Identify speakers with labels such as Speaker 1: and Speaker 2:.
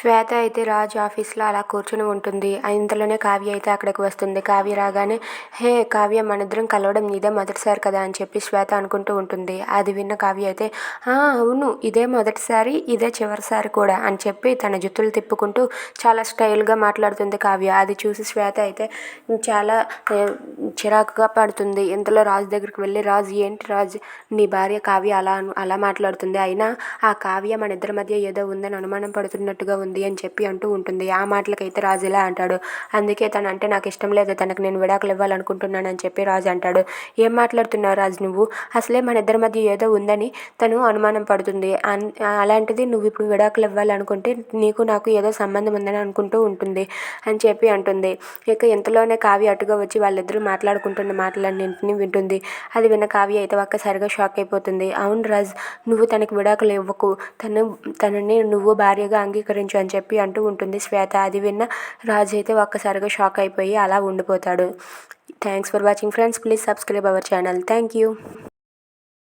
Speaker 1: శ్వేత అయితే రాజ్ ఆఫీస్లో అలా కూర్చుని ఉంటుంది. ఇంతలోనే కావ్య అయితే అక్కడికి వస్తుంది. కావ్య రాగానే హే కావ్య మనిద్దరం కలవడం ఇదే మొదటిసారి కదా అని చెప్పి శ్వేత అనుకుంటూ ఉంటుంది. అది విన్న కావ్య అయితే అవును ఇదే మొదటిసారి ఇదే చివరిసారి కూడా అని చెప్పి తన జుత్తులు తిప్పుకుంటూ చాలా స్టైల్గా మాట్లాడుతుంది కావ్య. అది చూసి శ్వేత అయితే చాలా చిరాకుగా పడుతుంది. ఇంతలో రాజు దగ్గరికి వెళ్ళి రాజు ఏంటి రాజు? నీ భార్య కావ్య అలా అలా మాట్లాడుతుంది. అయినా ఆ కావ్య మన ఇద్దరి మధ్య ఏదో ఉందని అనుమానం పడుతున్నట్టుగా ఉంది. అని చెప్పి అంటూ ఉంటుంది. ఆ మాటలకైతే రాజు ఇలా అంటాడు. అందుకే తను అంటే నాకు ఇష్టం లేదు తనకు నేను విడాకులు ఇవ్వాలనుకుంటున్నాను అని చెప్పి రాజు అంటాడు. ఏం మాట్లాడుతున్నావు రాజు నువ్వు? అసలే మన ఇద్దరి మధ్య ఏదో ఉందని తను అనుమానం పడుతుంది. అన్- అలాంటిది నువ్వు ఇప్పుడు విడాకులు ఇవ్వాలనుకుంటే నీకు నాకు ఏదో సంబంధం ఉందని అనుకుంటూ ఉంటుంది అని చెప్పి అంటుంది. ఇక ఇంతలోనే కావ్య అటుగా వచ్చి వాళ్ళిద్దరూ మాట్లాడుకుంటున్న మాటలన్నింటినీ వింటుంది. అది విన్న కావ్య అయితే ఒక్కసారిగా షాక్ అయిపోతుంది. అవును రాజ్ నువ్వు తనకి విడాకులు ఇవ్వకు. తను తనని నువ్వు భార్యగా అంగీకరించు అని చెప్పి అంటూ ఉంటుంది శ్వేత. అది విన్న రాజు అయితే ఒక్కసారిగా షాక్ అయిపోయి అలా ఉండిపోతాడు. Thanks for watching friends please subscribe our channel thank you